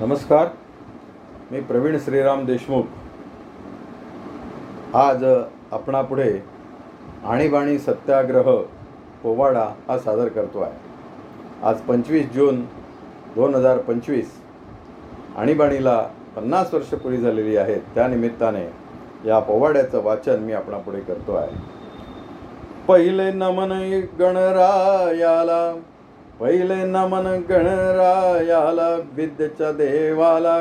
नमस्कार. मी प्रवीण श्रीराम देशमुख. आज आपणापुढे आणीबाणी सत्याग्रह पोवाडा हा सादर करतो आहे. आज पंचवीस जून दोन हजार पंचवीस आणीबाणीला पन्नास वर्ष पुरी झालेली आहेत. त्यानिमित्ताने या पोवाड्याचं वाचन मी आपणापुढे करतो आहे. पहिले नमन गणरायाला पहिले नमन गणरायाला विद्येच्या देवाला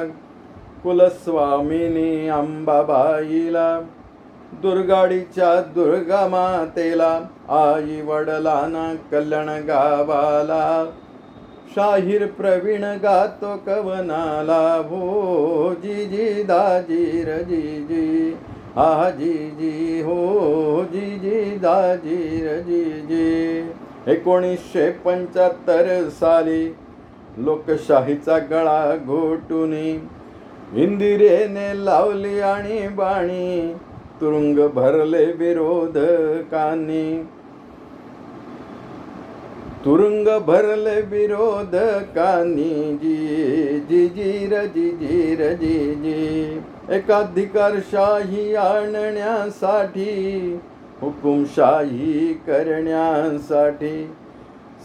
कुलस्वामिनी अंबाबाईला दुर्गाडीच्या दुर्गा मातेला आई वडिलांना कल्याण गावाला शाहीर प्रवीण गातो कवनाला भो जी जी दाजी रजी जी जी हा जी जी हो जी जी दाजी र जी जी. एकोणीसशे पंच्याहत्तर साली लोकशाहीचा गळा घोटून इंदिरेने लावली आणि बाणी तुरुंग भरले विरोधकांनी. तुरुंग भरले विरोधकांनी जी जी जी रजी जी रजी जी जी. एकाधिकारशाही आणण्यासाठी हुकुमशाही करण्यासाठी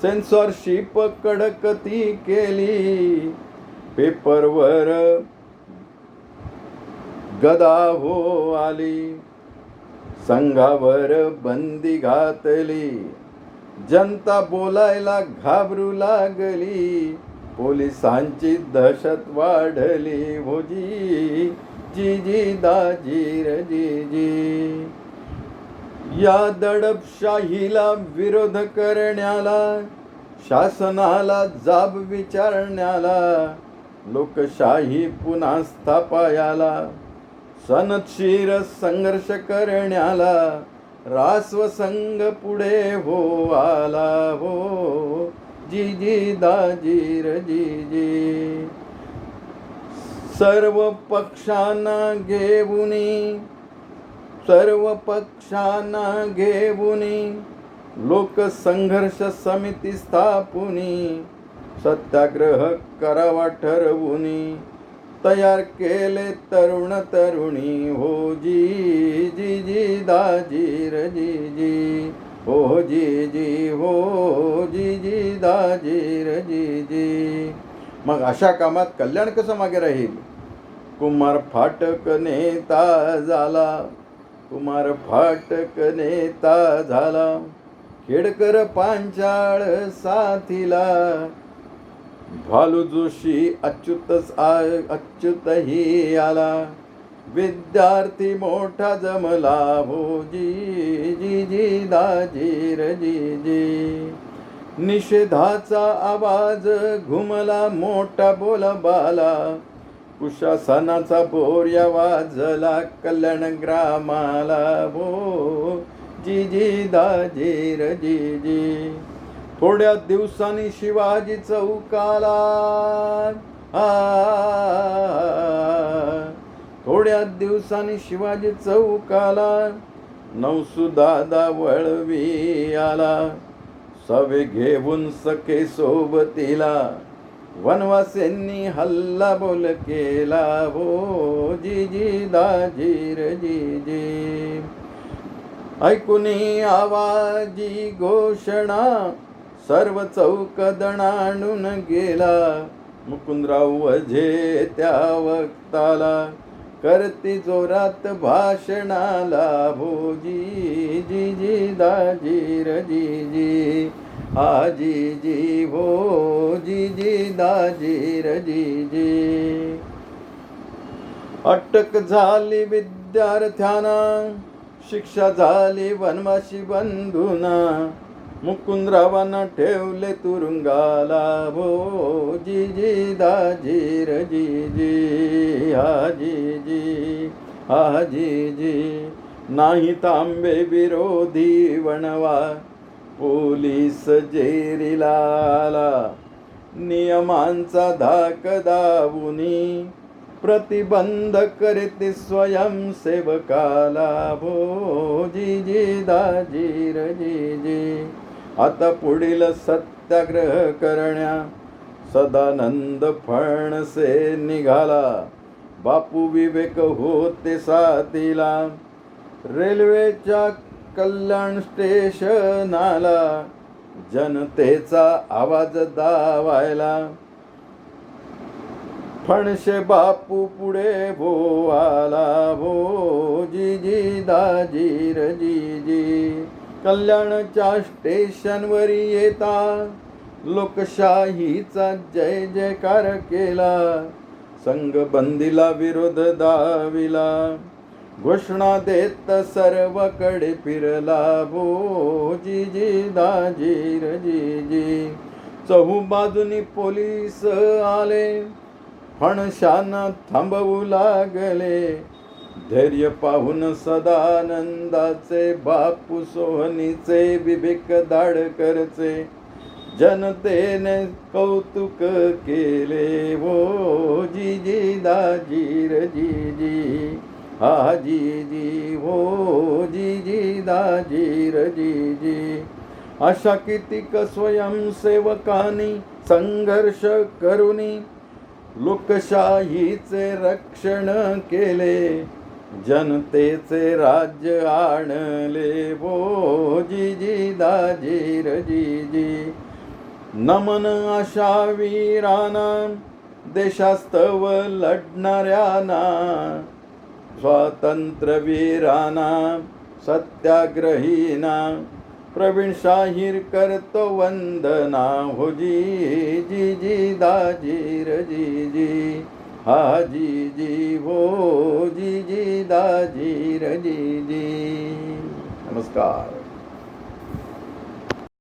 सेन्सॉरशिप कडकती केली. पेपरवर गदा हो आली. संघावर बंदी घातली. जनता बोलायला घाबरू लागली. पोलिसांची दहशत वाढली. भोजी जी जी जी दाजी र जी जी या दडपशाहीला विरोध करण्याला शासनाला जाब विचारण्याला लोकशाही पुन्हा स्थापायाला सनशीर संघर्ष करण्याला रास्व संघ पुढे हो आला हो. जी जी दाजीर जी जी. सर्व पक्षांना घेऊनी सर्व पक्षांना घेऊनी लोकसंघर्ष समिती स्थापुनी सत्याग्रह करावा ठरवूनी तयार केले तरुण तरुणी हो जी जी जी दाजी र जी जी हो जी जी हो जी जी दाजी र जी जी. मग अशा कामात कल्याण कसं मागे राहील? कुमार फाटक नेता झाला. कुमार फाटक नेता झाला. खेडकर पांचाळ साथीला. भालू जोशी अच्युतच आ- अच्युतही आला. विद्यार्थी मोठा जमला. भोजी जी जी दाजी रजी जी. निषेधाचा आवाज घुमला. मोठा बोलबाला. कुशासनाचा बोर्या वाजला कल्याण ग्रामाला. भो जी जी दाजी रजी जी थोड्या दिवसांनी शिवाजी चौकाला. आ, थोड्या दिवसांनी शिवाजी चौकाला. नवसुदादा वळवी आला. सवे घेऊन सखे सोबतीला. वनवासींनी हल्ला बोल केला हो जी जी दाजी र जी जी। ऐकुनी आवाजी घोषणा सर्व चौक दणाणून गेला मुकुंदराव वझे त्या वक्ताला करती जोरात भाषणाला भोजी जी जी दाजी र जी जी। आजी जी भो जी जी दाजी रजी जी अटक झाली विद्यार्थ्यांना शिक्षा झाली वनवाशी बंधूना. मुकुंदरावांना ठेवले तुरुंगाला भो जी जी दाजी रजी जी जी हा जी जी हा जी जी नाही तांबे विरोधी वणवा. पोलीस जेरीला आला नियमांचा धाक दाबुनी प्रतिबंध करते स्वयंसेवकाला भो जी जी दाजी र जी जी. आता पुढील सत्याग्रह करण्या सदानंद फणसे निघाला. बापू विवेक होते साथीला. रेल्वेच्या कल्याण स्टेशनाला जनतेचा आवाज दावायला. फणशे बापू पुढे भो आला भो जी जी दाजी र जी कल्याणच्या स्टेशनवर येता. लोकशाहीचा जय जयकार केला संघबंदीला विरोध दाविला. घोषणा देत सर्वकडे फिरला बो जी जी दाजी र जी चहू बाजूनी पोलीस आले. फणशांना थांबवू लागले. धैर्य पाहून सदानंदाचे बापू सोहनीचे विवेक दाडकरचे जनतेने कौतुक केले. वो जी जी दाजी जी. जी हा जी जी हो जी जी दाजी रजी जी जी अशा कितीक स्वयंसेवकांनी संघर्ष करुनी लोकशाहीचे रक्षण केले जनतेचे राज्य आणले. हो भो जी जी दाजी रजी जी नमन अशा वीरांना देशास्तव लढणाऱ्यांना स्वातंत्र्यवीरांना सत्याग्रहीना प्रवीण शाहीर करतो वंदना हो जी जी जी दाजी जी जी हा जी जी हो जी जी दाजी जी जी। नमस्कार।